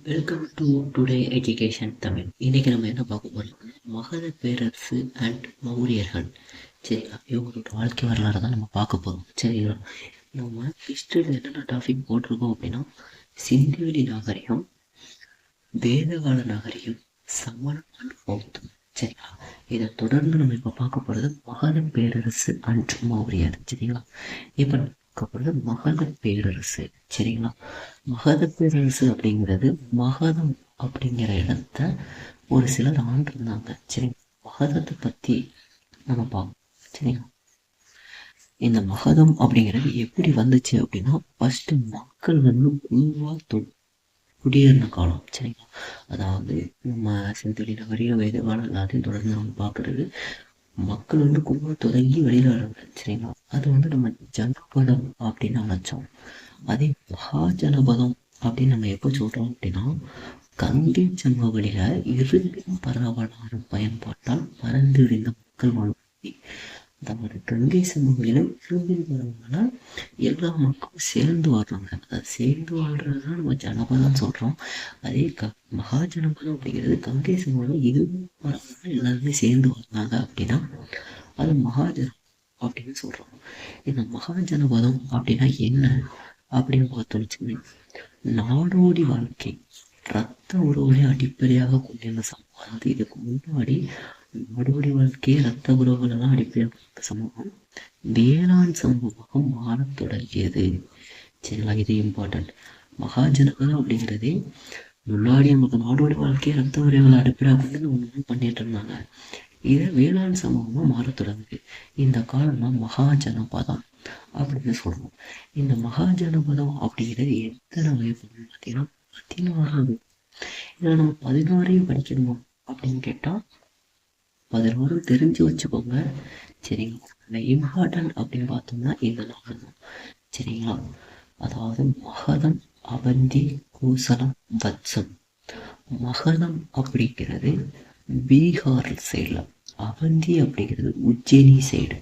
Welcome to today education Tamil இன்றைக்கி நம்ம என்ன பார்க்க போகிறோம் மகத பேரரசு அண்ட் மௌரியர்கள் சரிங்களா இவங்களோட வாழ்க்கை வரலாறு தான் நம்ம பார்க்க போகிறோம் சரிங்களா நம்ம ஹிஸ்ட்ரியில் என்னென்ன டாபிக் போட்டிருக்கோம் அப்படின்னா சிந்துவெளி நாகரிகம் வேதகால நாகரிகம் சமணம் அண்ட் பௌத்தம். சரிங்களா இதை தொடர்ந்து நம்ம இப்போ பார்க்க போகிறது மகத பேரரசு அண்ட் மௌரியர் சரிங்களா? இப்போ அதுக்கப்புறம் மகத பேரரசு. சரிங்களா? மகத பேரரசு அப்படிங்கிறது மகதம் அப்படிங்கிற இடத்த ஒரு சிலர் ஆண்டிருந்தாங்க. சரி மகதத்தை பற்றி நம்ம பார்ப்போம். சரிங்களா? இந்த மகதம் அப்படிங்கிறது எப்படி வந்துச்சு அப்படின்னா ஃபஸ்ட்டு மக்கள் வந்து குழுவாக தொ குடியேறின காலம். சரிங்களா? அதாவது நம்ம செந்தொழி வயது காலம் எல்லாத்தையும் தொடர்ந்து நம்ம பார்க்குறது மக்கள் வந்து குழுவாக தொடங்கி வெளியில் வர்றாங்க சரிங்களா? அது வந்து நம்ம ஜனபதம் அப்படின்னு அழைச்சோம். அதே மகாஜனபதம் அப்படின்னு நம்ம எப்போ சொல்கிறோம் அப்படின்னா கங்கை சமவெளியில் இருந்தும் பரவலான பயன்பாட்டால் பறந்து மக்கள் வாழ்க்கை அதாவது கங்கை சமவெளியில் இருந்தும் பரவலால் எல்லா மக்களும் சேர்ந்து வாழ்றாங்க. அதை சேர்ந்து வாழ்றது தான் நம்ம ஜனபதம் சொல்கிறோம் அதே க மகாஜனபதம் அப்படிங்கிறது கங்கை சமவெளியில் இருந்தும் பரவலால் எல்லாருமே சேர்ந்து வாழ்றாங்க அப்படின்னா அது மகாஜன அப்படின்னு சொல்கிறோம் இந்த மகாஜனபதம் அப்படின்னா என்ன? அப்படின்னு பார்த்தோம்னு நாடோடி வாழ்க்கை ரத்த உறவுகளை அடிப்படையாக கொண்டிருந்த சமூகம் அதாவது இதுக்கு முன்னாடி நாடோடி வாழ்க்கை ரத்த உறவுகள் எல்லாம் அடிப்படையாக கொண்ட சமூகம் வேளாண் சமூகமாக மாறத் தொடங்கியது. சரிங்களா? இது இம்பார்ட்டன்ட் மகாஜனபதம் அப்படிங்கிறதே முன்னாடி நமக்கு நாடோடி வாழ்க்கையை ரத்த உறவுகளை அடிப்படையாக கொண்டு ஒன்று பண்ணிட்டு இருந்தாங்க? இது வேளாண் சமூகமாக மாற தொடங்குது இந்த காலம்னா மகாஜனபதம் அப்படின்னு சொல்லுவோம் இந்த மகாஜனபதம் அப்படிங்கிறது எத்தனை வயது பார்த்தீங்கன்னா பதினாறாவது இதில் நம்ம பதினாறையும் படிக்கணுமா அப்படின்னு கேட்டால் பதினாறு தெரிஞ்சு வச்சுக்கோங்க. சரிங்களா? இந்த இம்பார்ட்டன்ட் அப்படின்னு பார்த்தோம்னா இந்த நாள் தான். சரிங்களா? அதாவது மகதம் அவந்தி கோசலம் வத்சம். மகதம் அப்படிங்கிறது பீகார் சைடில் அவந்தி அப்படிங்கிறது உஜ்ஜயினி சைடு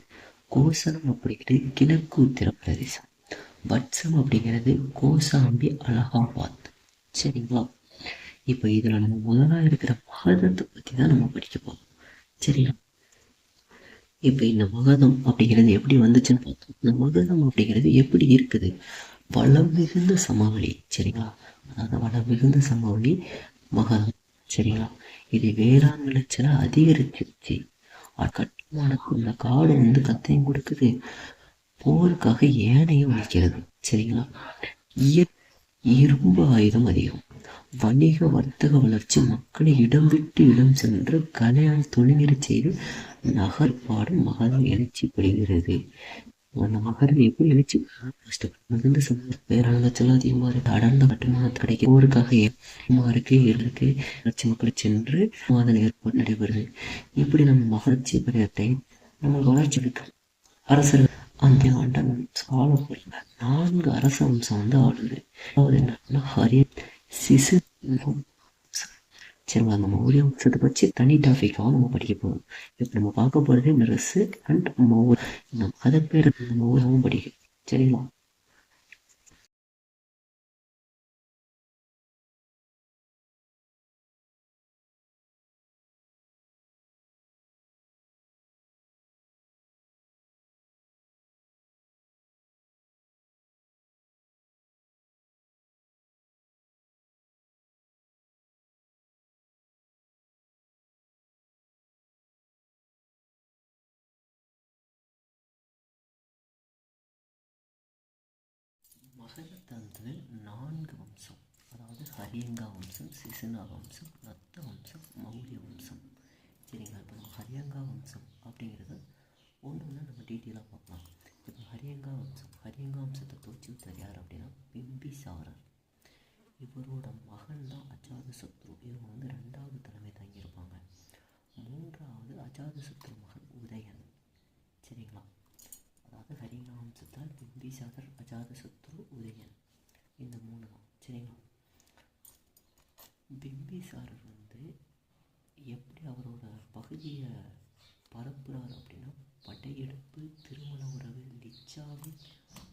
கோசலம் அப்படிங்கிறது கிழக்கு உத்தரப்பிரதேசம் வட்சம் அப்படிங்கிறது கோசாம்பி அலகாபாத். சரிங்களா? இப்போ இதில் நம்ம முதலாக இருக்கிற மகதத்தை பற்றி தான் நம்ம படிக்க போகிறோம் சரிங்களா இப்போ இந்த மகதம் அப்படிங்கிறது எப்படி வந்துச்சுன்னு பார்த்தோம். இந்த மகதம் அப்படிங்கிறது எப்படி இருக்குது? வளம் மிகுந்த சமவெளி. சரிங்களா? அதாவது வளம் மிகுந்த சமவெளி மகதம். சரிங்களா? இது வேளாண் விளைச்சலை அதிகரிச்சிருச்சு. கட்டுமானத்துக்கு இந்த காடு வந்து கத்தையும் கொடுக்குது. போருக்காக ஏனையும் அளிக்கிறது சரிங்களா? இயற் இரும்பு ஆயுதம் அதிகம். வணிக வர்த்தக வளர்ச்சி மக்களை இடம் விட்டு இடம் சென்று கலையால் தொழில் செய்து நகர்பாடு எழுச்சி படுகிறது அந்த மகரம் எப்படி எழுச்சி ஃபர்ஸ்ட் மிகுந்த சமூக பேராளத்தில் அதிகமாக இருக்கு அடர்ந்த கட்டுமானத்து கிடைக்கும் போருக்காக இருக்கு இருக்கு லட்ச மக்கள் சென்று மாதல் ஏற்பாடு நடைபெறுது. இப்படி நம்ம மகிழ்ச்சி பெரியத்தை நம்ம வளர்ச்சி இருக்கு அரசர்கள் அந்த ஆண்டன் சாலப்பூரில் நான்கு அரச வம்சம் வந்து ஆளுது. அதாவது என்னன்னா ஹரியன் சிசு சரிங்களா நம்ம ஒரே வம்சத்தை பற்றி தனி டாபிக்காக நம்ம படிக்க போகிறோம் இப்போ நம்ம பார்க்க போகிறது நரசு அண்ட் மௌர் நம்ம அதை பேர் மௌரவும் படிக்கும் சரிங்களா? மகதத்தந்து நான்கு வம்சம் அதாவது ஹரியங்கா வம்சம் சிசுனா வம்சம் ரத்த வம்சம் மௌரிய வம்சம். சரிங்களா? இப்போ நம்ம ஹரியங்கா வம்சம் அப்படிங்கிறது ஒன்று ஒன்று நம்ம டீட்டெயிலாக பார்க்கலாம். இப்போ ஹரியங்கா வம்சம் ஹரியங்கா வம்சத்தை தோச்சி விட்டார் யார் அப்படின்னா பிம்பிசாரர். இவரோட மகன் தான் அஜாத சத்ரு. இவங்க வந்து ரெண்டாவது தலைமை தங்கியிருப்பாங்க மூன்றாவது அஜாத சத்ரு மகன் உதயன். சரிங்களா? அதாவது ஹரிங்கா வம்சத்தால் பிம்பிசாரர் அஜாத சத்ரு. இந்த மூணு தான் சரிங்களா? பிம்பிசார் வந்து எப்படி அவரோட பகுதியை பரப்புகிறார் அப்படின்னா படையெடுப்பு திருமண உறவு லிச்சாவி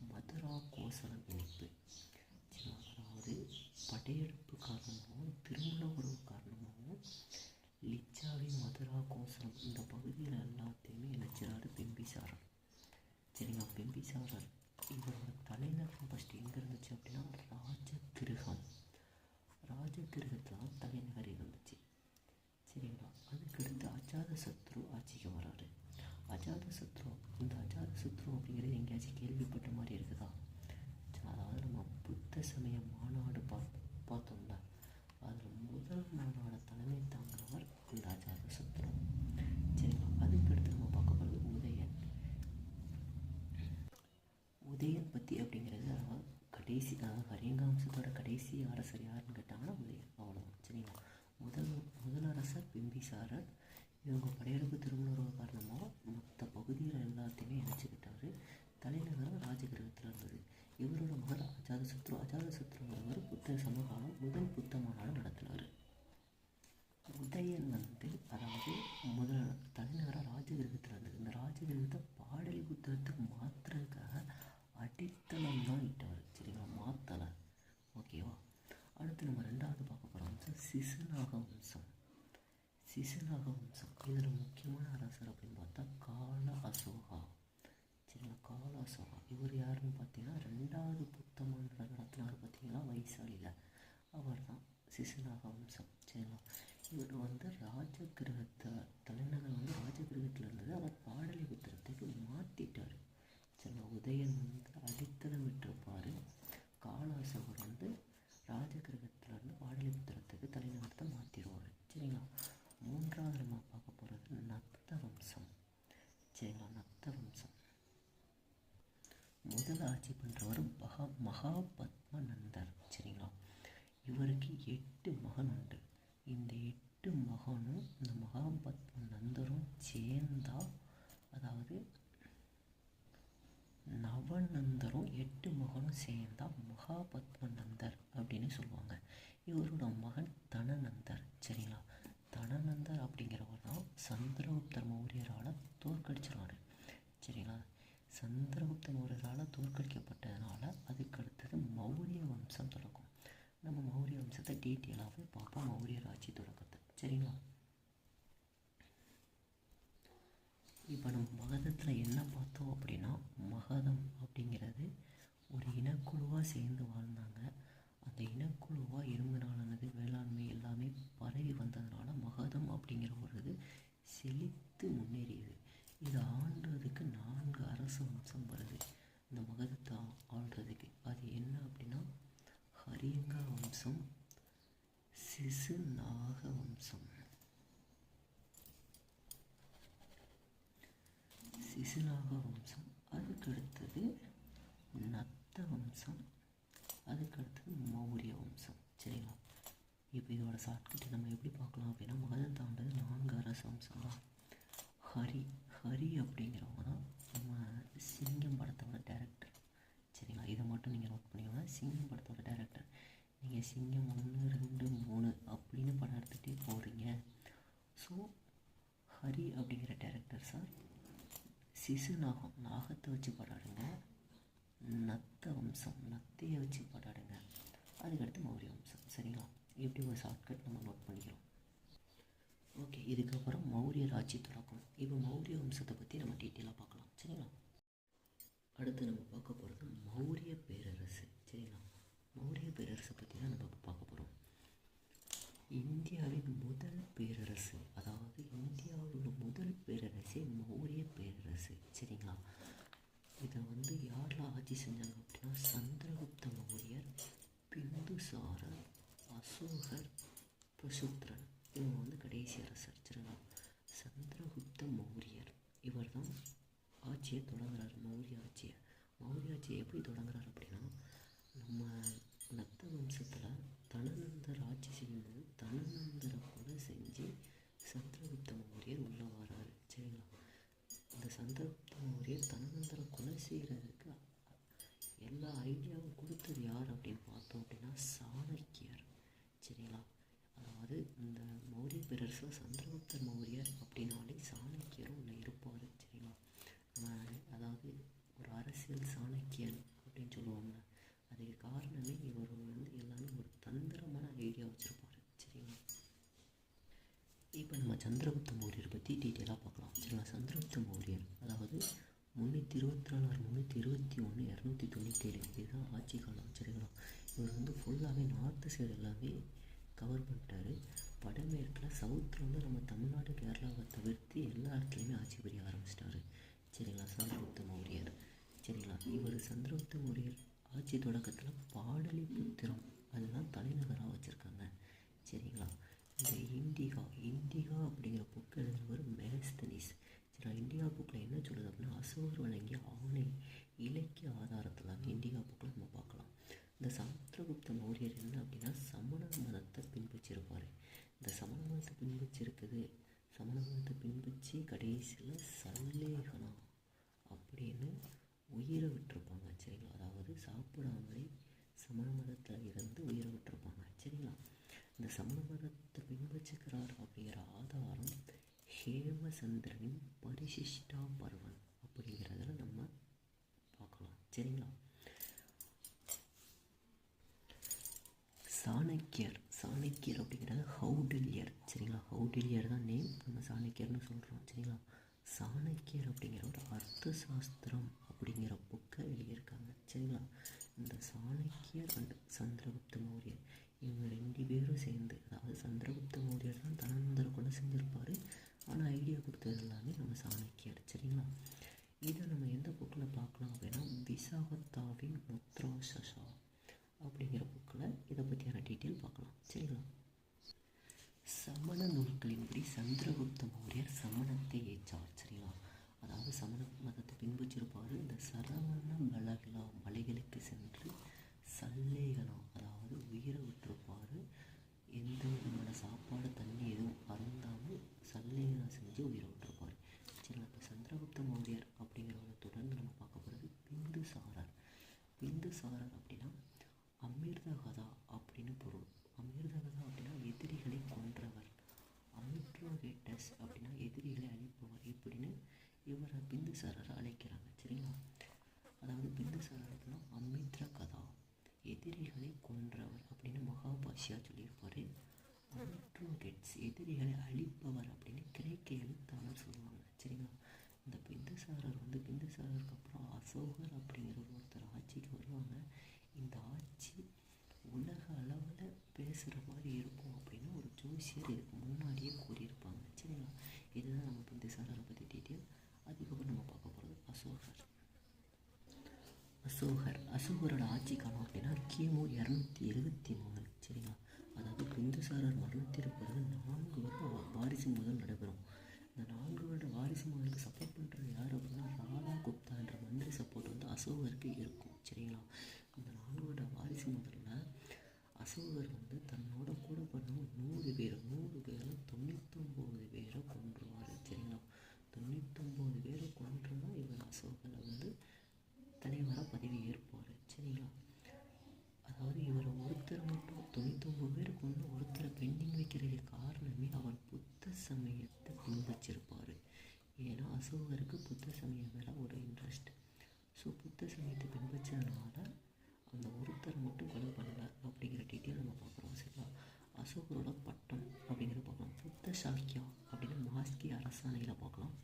மதுரா கோசலம் இணைப்பு. அதாவது படையெடுப்பு காரணமாகவும் திருமண உறவு காரணமாகவும் லிச்சாவி மதுரா கோசலம் இந்த பகுதியில் எல்லாத்தையுமே இணைச்சிறாரு பிம்பிசாரர். சரிங்களா? பிம்பிசாரர் இவரோட தலைநகரம் ஃபஸ்ட்டு எங்கே இருந்துச்சு அப்படின்னா ராஜகிருகம் ராஜகிருகத்தில் தான் தலைநகர் இருந்துச்சு. சரிங்களா? அதுக்கடுத்து அஜாத சத்ரு ஆட்சிக்கு வர அஜாத சத்ரு இந்த அஜாத சத்ரு அப்படிங்கிறது எங்கேயாச்சும் கேள்விப்பட்ட மாதிரி இருக்குதா சரி, அதாவது நம்ம புத்த சமய மாநாடு பா பார்த்தோம்ல அதில் முதல் மாநாட தலைமை தாங்கினவர் இந்த அஜாத சத்ரு சரிங்களா அதுக்கடுத்து நம்ம பார்க்க போகிறது உதயன் உதயன் பற்றி அப்படிங்கிறது அதாவது கடைசி அதாவது தேசிய கடைசி அரசர் யாருன்னு கேட்டாங்கன்னா உதயன் அவ்வளோதான் சரிங்களா? முதல் முதலரசர் பிம்பிசாரர் இவங்க படையெடுப்பு திருமண காரணமாக மற்ற பகுதிகள் எல்லாத்தையுமே இணைச்சிக்கிட்டாரு. தலைநகரம் ராஜகிரகத்தில் இருந்தது. இவரோட மகன் அஜாத அஜாதசத்ருங்கிறவர் புத்த சமகாலம் முதல் புத்த மாநாடு நடத்தினார். உதயன் வந்து அதாவது முதல் தலைநகரம் ராஜகிரகத்தில் இருந்தது. இந்த ராஜகிரகத்தை பாடல் புத்தகத்துக்கு மாற்றுறதுக்காக அடித்தளம் தான் இட்டவர் சரிங்களா மாத்தலை ஓகேவா அடுத்து நம்ம ரெண்டாவது பார்க்க போகிற வம்சம் சிசுநாக வம்சம் சிசுநாக வம்சம் இதில் முக்கியமான அரசர் அப்படின்னு பார்த்தா கால அசோகா சரிங்களா கால அசோகா இவர் யாருன்னு பார்த்தீங்கன்னா ரெண்டாவது புத்த மாநாடு நடத்தினார் பார்த்தீங்கன்னா வைசாலியில் அவர் தான் சிசுநாக வம்சம் சரிங்களா இவர் வந்து ராஜகிரகத்தை தலைநகர் வந்து ராஜகிரகத்தில் இருந்தது அவர் பாடலிபுத்திரத்துக்கு மாற்றிட்டார் சரிங்களா உதயன் வந்து அடித்தளம் விட்டிருப்பார் காலாசவர் வந்து ராஜகிரகத்திலேருந்து பாடலிபுத்திரத்துக்கு தலைநகரத்தை மாற்றிடுவார் சரிங்களா மூன்றாவது நம்ம பார்க்க போகிறது நத்த வம்சம் சரிங்களா நத்த வம்சம் முதல் ஆட்சி பண்ணுறவர் மகா மகாபத்மநந்தர். சரிங்களா? இவருக்கு எட்டு மகன் உண்டு. இந்த எட்டு மகனும் இந்த மகாபத்ம நந்தரும் சேர்ந்தா அதாவது நவநந்தரும் எட்டு மகனும் சேர்ந்தா மகாபத்ம நந்தர் அப்படின்னு சொல்லுவாங்க. இவரோட மகன் தனநந்தர். சரிங்களா? தனநந்தர் அப்படிங்கிறவர் தான் சந்திரகுப்த மௌரியரால் தோற்கடிச்சிருவார் சரிங்களா சந்திரகுப்த மௌரியரால் தோற்கடிக்கப்பட்டதுனால அதுக்கு அடுத்தது மௌரிய வம்சம் தொடக்கும் நம்ம மௌரிய வம்சத்தை டீட்டெயிலாகவே பார்ப்போம் மௌரியர் ஆட்சி தொடக்கத்தை. சரிங்களா? இப்போ நம்ம மகதத்தில் என்ன பார்த்தோம் அப்படின்னா மகதம் அப்படிங்கிறது ஒரு இனக்குழுவாக சேர்ந்து வாழ்ந்தாங்க. அந்த இனக்குழுவாக இரும்புனாலானது வேளாண்மை எல்லாமே பரவி வந்ததுனால மகதம் அப்படிங்கிற ஒரு இது செழித்து முன்னேறியது. இது ஆண்டுறதுக்கு நான்கு அரசு வம்சம் வருது. இந்த மகதத்தை ஆள்றதுக்கு. அது என்ன அப்படின்னா ஹரியங்கா வம்சம் சிசு நாக வம்சம் சிசுநாக வம்சம் அதுக்கடுத்தது நத்த வம்சம் அதுக்கு அடுத்தது மௌரிய வம்சம் சரிங்களா? இப்போ இதோட ஷார்ட்கட்டை நம்ம எப்படி பார்க்கலாம் அப்படின்னா மகதம் தாண்டது நான்கு அரச வம்சம் தான் ஹரி ஹரி அப்படிங்கிறவங்க தான் நம்ம சிங்கம் படத்தோட டேரக்டர் சரிங்களா? இதை மட்டும் நீங்கள் நோட் பண்ணிக்கோங்க. சிங்கம் படத்தோட டேரக்டர் நீங்கள் சிங்கம் ஒன்று ரெண்டு மூணு அப்படின்னு படம் எடுத்துகிட்டே போகிறீங்க ஸோ ஹரி அப்படிங்கிற டேரக்டர் சார் சிசு நாகம் நாகத்தை வச்சு படாடுங்க நத்த வம்சம் நத்தையை வச்சு படாடுங்க அதுக்கடுத்து மௌரிய வம்சம் சரிங்களா? எப்படி ஒரு ஷார்ட்கட் நம்ம நோட் பண்ணிக்கிறோம்? ஓகே இதுக்கப்புறம் மௌரிய ஆட்சி தொடக்கம் இப்போ மௌரிய வம்சத்தை பற்றி நம்ம டீட்டெயிலாக பார்க்கலாம் சரிங்களா? அடுத்து நம்ம பார்க்க போகிறது மௌரிய பேரரசு சரிங்களா? மௌரிய பேரரசை பற்றி தான் நம்ம பார்க்க போகிறோம் இந்தியாவின் முதல் பேரரசு அதாவது இந்தியாவோட முதல் பேரரசே மௌரிய பேரரசு. சரிங்களா? இதை வந்து யாரெலாம் ஆட்சி செஞ்சாங்க அப்படின்னா சந்திரகுப்த மௌரியர் பிந்துசாரர் அசோகர் பிரசுத்ரன் இவங்க வந்து கடைசி அரசர். சரிங்களா? சந்திரகுப்த மௌரியர். இவர் தான் ஆட்சியை தொடங்குறார் மௌரிய ஆட்சியை. மௌரிய ஆட்சியை எப்படி தொடங்குறார் அப்படின்னா நம்ம நத்த வம்சத்தில் தனநந்தர் ஆட்சி செய்யும்போது தனநந்தரை கொலை செஞ்சு சந்திரகுப்த மௌரியர் உள்ளே வராரு. சரிங்களா? இந்த சந்திரகுப்த மௌரியர் தனநந்தரை கொலை செய்கிறதுக்கு எல்லா ஐடியாவும் கொடுத்தது யார் அப்படின்னு பார்த்தோம் அப்படின்னா சாணக்கியர். சரிங்களா? அதாவது இந்த மௌரிய பேரரசில் சந்திரகுப்தர் மௌரியர் அப்படின்னாலே சாணக்கியரும் ஒன்று இருப்பார். சரிங்களா? நம்ம அதாவது ஒரு அரசியல் சாணக்கியன் அப்படின்னு சொல்லுவாங்க. அதுக்கு காரணமே இவர் வந்து எல்லாமே ஒரு தந்திரமான ஐடியா வச்சுருப்பாரு. சரிங்களா? இப்போ நம்ம சந்திரகுப்த மௌரியர் பற்றி டீட்டெயிலாக பார்க்கலாம். சரிங்களா? சந்திரகுப்த மௌரியர் அதாவது முந்நூற்றி இருபத்தி நாலு முந்நூற்றி இருபத்தி ஒன்று இரநூத்தி தொண்ணூற்றி ஏழு இதுதான் ஆட்சி காலம். சரிங்களா? இவர் வந்து ஃபுல்லாகவே நார்த்து சைடு எல்லாமே கவர் பண்ணிட்டாரு. வடமேற்கில் சவுத்தில் வந்து நம்ம தமிழ்நாடு கேரளாவை தவிர்த்து எல்லா இடத்துலையுமே ஆட்சி புரிய ஆரம்பிச்சிட்டாரு. சரிங்களா? சந்திரகுப்த மௌரியர். சரிங்களா? இவர் சந்திரகுப்த மௌரியர் ஆட்சி தொடக்கத்தில் பாடலிபுத்திரம் அதெல்லாம் தலைநகராக வச்சுருக்காங்க. சரிங்களா? இந்த இண்டிகா இண்டிகா அப்படிங்கிற புக்கு எழுதுனவர் மேஸ்தனிஸ். சரிங்களா? இண்டிகா புக்கில் என்ன சொல்லுது அப்படின்னா அசோர் வழங்கிய ஆணை இலக்கிய ஆதாரத்தில் இண்டிகா புக்கில் நம்ம பார்க்கலாம். இந்த சமுத்திரகுப்த மௌரியர் என்ன அப்படின்னா சமண மதத்தை பின்பற்றியிருப்பார் இந்த சமண மதத்தை பின்பற்றிருக்குது. சமண மதத்தை பின்பற்றி கடைசியில் சல்லேகனா அப்படின்னு உயிரை விட்டிருப்பாங்க. சரிங்களா? சாப்பிடாமலே சமண மதத்தில் இருந்து உயிரை விட்டுருப்பாங்க. சரிங்களா? இந்த சமண மதத்தை பின்பற்றுகிறார் அப்படிங்கிற ஆதாரம் ஹேமசந்திரனின் பரிசிஷ்டா பர்வன் அப்படிங்கிறதுல நம்ம பார்க்கலாம். சரிங்களா? சாணக்கியர் சாணக்கியர் அப்படிங்கிறது ஹவுடில்யர் சரிங்களா? ஹவுடில்யர் தான் நேம் நம்ம சாணக்கியர்னு சொல்கிறோம் சரிங்களா? சாணக்கியர் அப்படிங்கிற ஒரு அர்த்த சாஸ்திரம் அப்படிங்கிற புக்கை எழுதியிருக்காங்க. சரிங்களா? இந்த சாணக்கியர் அண்ட் சந்திரகுப்த மௌரியர். இவங்க ரெண்டு பேரும் சேர்ந்து அதாவது சந்திரகுப்த மௌரியர் தான் தனந்தர கொண்டு செஞ்சுருப்பார். ஆனால் ஐடியா கொடுத்தது எல்லாமே நம்ம சாணக்கியர் சரிங்களா? இதை நம்ம எந்த புக்கில் பார்க்கலாம் அப்படின்னா விசாகத்தாவின் முத்ராசசா அப்படிங்கிற புக்கில் இதை பற்றியான டீட்டெயில் பார்க்கலாம். சரிங்களா? சந்திரகுப்த மௌரியர் சமணத்தை ஏற்ற சரிங்களா அதாவது சமண மதத்தை பின்பற்றிருப்பார் இந்த சரவண பலகிலா மலைகளுக்கு சென்று சல்லேகனம் அதாவது உயிரை விட்டிருப்பார். எந்த விதமான சாப்பாடு தண்ணி எதுவும் அருந்தாமல் சல்லேகனம் செஞ்சு உயிரை விட்டிருப்பார். சரி இப்போ சந்திரகுப்த மௌரியர் அப்படிங்கிறவரை தொடர்ந்து நம்ம பார்க்க போகிறது பிந்துசாரர் பிந்துசாரர் அப்படின்னா அமிர்தகதா அப்படின்னு பொருள். அமிர்தகதா அப்படின்னா எதிரிகளை கொன்றவர். அமிட்ரோகேட்டஸ் அப்படின்னா எதிரிகளை அழிப்பவர் இப்படின்னு இவரை பிந்துசாரரை அழைக்கிறாங்க. சரிங்களா? அதாவது பிந்துசாரர் அப்படின்னா அமித்ர கதா. எதிரிகளை கொன்றவர் அப்படின்னு மகாபாஷியா சொல்லியிருப்பார். அமிட்ரோகெட்ஸ் எதிரிகளை அழிப்பவர் அப்படின்னு கிரேக்க எழுத்தாளர் சொல்லுவாங்க. சரிங்களா? இந்த பிந்துசாரர் வந்து பிந்துசாரருக்கு அப்புறம் அசோகர் அப்படிங்கிற ஒருத்தர் ஆட்சிக்கு வருவாங்க. இந்த ஆட்சி உலக அளவில் பேசுகிற மாதிரி இருக்கும் அப்படின்னு ஒரு ஜோசியர் இதுக்கு முன்னாடியே கூறியிருப்பாங்க. சரிங்களா இதுதான் நம்ம பிந்துசாரரை பற்றி டீட்டெயில் அதுக்கப்புறம் நம்ம பார்க்க போகிறது அசோகர். அசோகர் அசோகரோட ஆட்சி காலம் அப்படின்னா கிமு இரநூத்தி எழுபத்தி மூணு சரிங்களா? அதாவது பிந்துசாரர் மரணத்திற்கு பிறகு நான்கு வருடம் வாரிசு முதல் நடைபெறும். இந்த நான்கு வருட வாரிசு முதலுக்கு சப்போர்ட் பண்ணுறது யார் அப்படின்னா ராதா குப்தா என்ற மந்திரி சப்போர்ட் வந்து அசோகருக்கு இருக்கும் சரிங்களா? இந்த நான்கு வருட வாரிசு முதல்ல அசோகர் வந்து தன்னோட கூட பண்ண நூறு பேர் நூறு பேரில் தொண்ணூத்தொம்பது பேரை கொன்றுவார். சரிங்களா? தொண்ணூத்தொம்பது பேரை கொன்றுனா இவர் அசோகரை வந்து தலைவராக பதவி ஏற்பார். சரிங்களா? அதாவது இவரை ஒருத்தர் மட்டும் தொண்ணூத்தொம்பது பேர் கொண்டு ஒருத்தரை பெண்டிங் வைக்கிறதுக்கு காரணமே அவர் புத்த சமயத்தை பின்பற்றிருப்பார். ஏன்னா அசோகருக்கு புத்த சமயம் மேலே ஒரு இன்ட்ரெஸ்ட் ஸோ புத்த சமயத்தை பின்பற்றதுனால அந்த ஒருத்தர் மட்டும் கொலை பண்ணலை அப்படிங்கிற டீட்டெயில் நம்ம பார்க்குறோம் சரிங்களா? அசோகரோட பட்டம் அப்படிங்கிற பார்க்கலாம். புத்த சாக்கியா அப்படின்னு மாஸ்கி அரசாணையில் பார்க்கலாம்.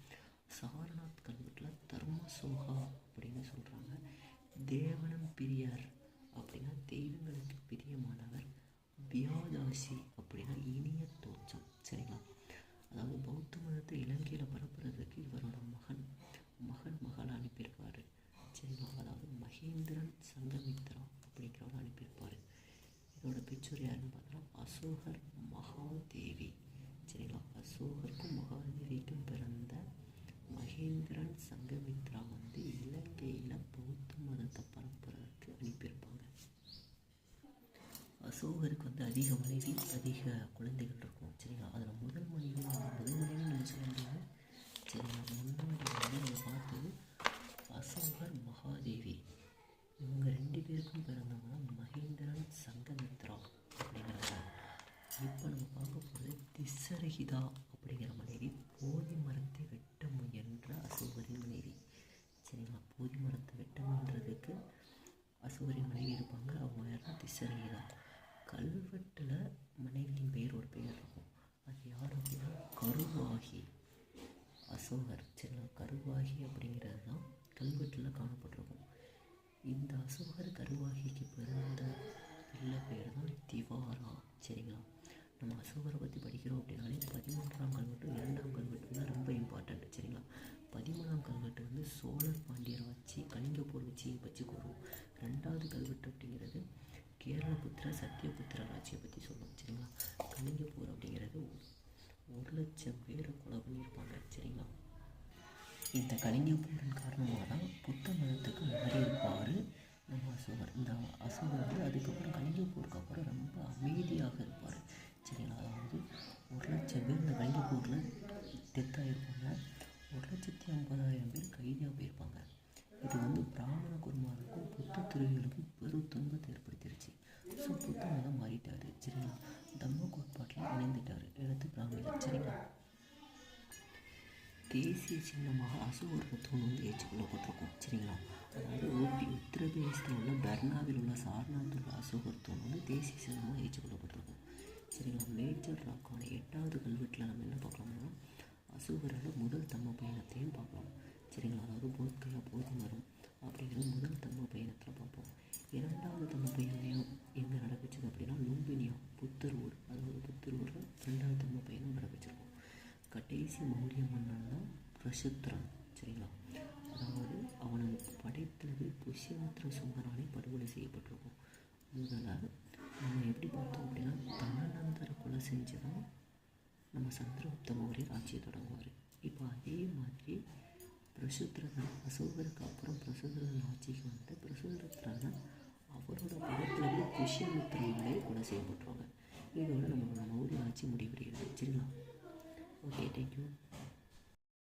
சாரநாத் கல்வெட்டில் தர்மசோகா அப்படின்னு சொல்கிறாங்க தேவனம் பிரியார் அப்படின்னா தெய்வங்களுக்கு பிரியமானவர். வியாதாசி அப்படின்னா இனிய தோற்றம் சரிங்களா? அதாவது பௌத்த மதத்தை இலங்கையில் பரப்புறதுக்கு இவரோட மகன் மகன் மகள் அனுப்பியிருக்காரு சரிங்களா? அதாவது மகேந்திரன் சங்கமித்ரா அப்படிங்கிறவரை அனுப்பியிருப்பார் இதோட பிக்சர் பார்த்தோம்னா அசோகர் மகாதேவி சரிங்களா அசோகருக்கும் மகாதேவிக்கும் பிறந்த மகேந்திரன் சங்கமித்ரா வந்து இலங்கையில் பௌத்த மதத்தை பரப்புறதுக்கு அனுப்பியிருப்பாங்க அசோகருக்கு வந்து அதிக மனைவி அதிக குழந்தைகள் இருக்கும் சரிங்களா அதில் முதல் மனைவி முதல் மனைவி நம்ம சொல்ல முடியாது சரிங்களா முன்னாடி வந்து நம்ம பார்த்தது அசோகர் மகாதேவி இவங்க ரெண்டு பேருக்கும் பிறந்தவங்க மகேந்திரன் சங்கமித்ரா அப்படிங்கிறாங்க இப்போ நம்ம பார்க்க போகிறது திசரகிதா அப்படிங்கிற மனைவி. போதி மரத்தை வெட்ட முயன்ற அசோகரின் மனைவி. சரிங்களா? போதி மரத்தை வெட்ட முயன்றதுக்கு அசோகரின் மனைவி இருப்பாங்க. அவங்க யாருன்னா திசரகிதா. கல்வெட்டில் மனைவியின் பெயர் ஒரு பெயர் இருக்கும். அது யார் அப்படின்னா? கருவாகி. அசோகர் சரிங்களா? கருவாகி அப்படின்னு இந்த அசோகர் கருவாகிக்கு பிறந்த பிள்ளை பேர் தான் திவாரா. சரிங்களா? நம்ம அசோகரை பற்றி படிக்கிறோம் அப்படின்னாலே பதிமூன்றாம் கல்வெட்டு இரண்டாம் கல்வெட்டு தான் ரொம்ப இம்பார்ட்டண்ட் சரிங்களா? பதிமூணாம் கல்வெட்டு வந்து சோழர் பாண்டியரை வச்சு கலிங்கப்பூர் வச்சு வச்சு கூறுவோம். ரெண்டாவது கல்வெட்டு அப்படிங்கிறது கேரளபுத்திர சத்தியபுத்திர ஆட்சியை பற்றி சொல்லுவோம். சரிங்களா? கலிங்கப்பூர் அப்படிங்கிறது ஒரு- ஒரு லட்சம் பேரை கொலை பண்ணியிருப்பாங்க. சரிங்களா? இந்த கலிங்கப்பூரின் காரணமாக தான் புத்த மதத்துக்கு மாறியிருப்பார் நம்ம அசோகர். இந்த அசோகர் வந்து அதுக்கப்புறம் கலிங்கப்பூருக்கு அப்புறம் ரொம்ப அமைதியாக இருப்பார். சரிங்களா? அதாவது ஒரு லட்சம் பேர் இந்த கலிங்கப்பூரில் டெத்தாகிருப்பாங்க ஒரு லட்சத்தி ஐம்பதாயிரம் பேர் கைதியாக போயிருப்பாங்க. இது வந்து பிராமண குருமாருக்கும் புத்த துறவிகளுக்கும் பெரும் துன்பத்தை ஏற்படுத்திருச்சு. ஸோ புத்த மதம் மாறிட்டார். சரிங்களா? தம்ம கோட்பாட்டில் இணைந்துட்டார். எடுத்து பிராமணர். சரிங்களா? தேசிய சின்னமாக அசோகரோட தூண் வந்து ஏற்றுக்கொள்ளப்பட்டிருக்கும் சரிங்களா? அதாவது ஊபி உத்தரப்பிரதேசத்தில் உள்ள பர்னாவில் உள்ள சார்நாத்தில் உள்ள அசோகர் தூண் வந்து தேசிய சின்னமாக ஏற்றுக்கொள்ளப்பட்டிருக்கும் சரிங்களா? மேஜர் ராக்கான எட்டாவது கல்வெட்டில் நம்ம என்ன பார்க்கலாம்னா அசோகரோட முதல் தம்ம பயணத்தையும் பார்க்கலாம். சரிங்களா? அதாவது போத்கயா போதி மரம் அப்படிங்கிற முதல் தம்ம பயணத்தில் பார்ப்போம். இரண்டாவது தம்ம பயணம் எங்கே நடந்துச்சுது அப்படின்னா லும்பினியா புத்தர் ஊர். அதாவது புத்தர் ஊரில் ரெண்டாவது தம்ம பயணம் நடந்துச்சிருக்கும் கடைசி மௌரிய மன்னன் தான் பிரசுத்ரன் சரிங்களா? அதாவது அவனது படைத்தது புஷ்யமித்ர சுந்தராலே படுகொலை செய்யப்பட்டிருக்கும். முதலாக நம்ம எப்படி பார்த்தோம் அப்படின்னா தனநந்தரை கொலை செஞ்சு தான் நம்ம சந்திரகுப்த மௌரியர் ஆட்சியை தொடங்குவார். இப்போ அதே மாதிரி பிரசுத்திரன் அசோகருக்கு அப்புறம் பிரசுத்ரன் ஆட்சிக்கு வந்து பிரசுத்ரன் அவரோட படத்தில் புஷ்யமித்ரனாலே கொலை செய்யப்பட்டுருவாங்க. இதோட நம்மளோட மௌரிய ஆட்சி முடிவடைகிறது சரிங்களா? Okay thank you